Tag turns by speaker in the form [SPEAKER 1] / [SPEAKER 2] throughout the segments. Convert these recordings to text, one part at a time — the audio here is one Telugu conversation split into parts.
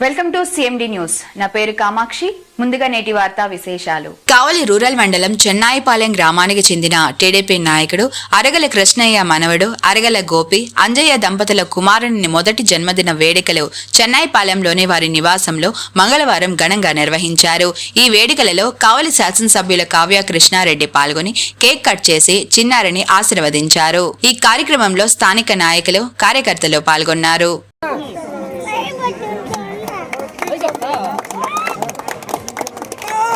[SPEAKER 1] వెల్కమ్ టు సిఎండి న్యూస్ నా పేరు కామాక్షి. ముందుగా నేటి వార్తా విశేషాలు.
[SPEAKER 2] కావలి రూరల్ మండలం చెన్నాయిపాలెం గ్రామానికి చెందిన టీడీపీ నాయకుడు అరగల కృష్ణయ్య మనవడు అరగల గోపి అంజయ్య దంపతుల కుమారుని మొదటి జన్మదిన వేడుకలు చెన్నాయిపాలెంలోని వారి నివాసంలో మంగళవారం ఘనంగా నిర్వహించారు. ఈ వేడుకలలో కావలి శాసనసభ్యుల కావ్య కృష్ణారెడ్డి పాల్గొని కేక్ కట్ చేసి చిన్నారిని ఆశీర్వదించారు. ఈ కార్యక్రమంలో స్థానిక నాయకులు కార్యకర్తలు పాల్గొన్నారు.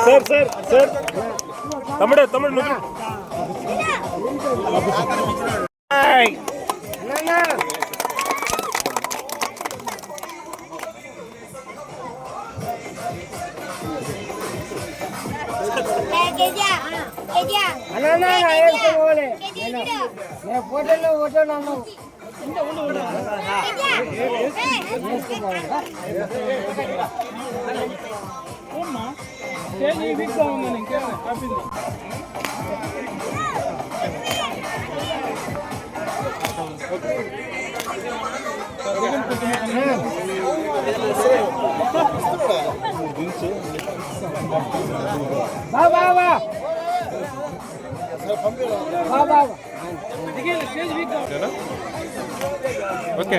[SPEAKER 3] సార్ సార్ సార్ తమ్ముడు తమ్ముడు నువ్వు ఆయ్.
[SPEAKER 4] నేను ఫోటోలో ఫోటో నన్ను బా బా బా బా బా
[SPEAKER 3] okay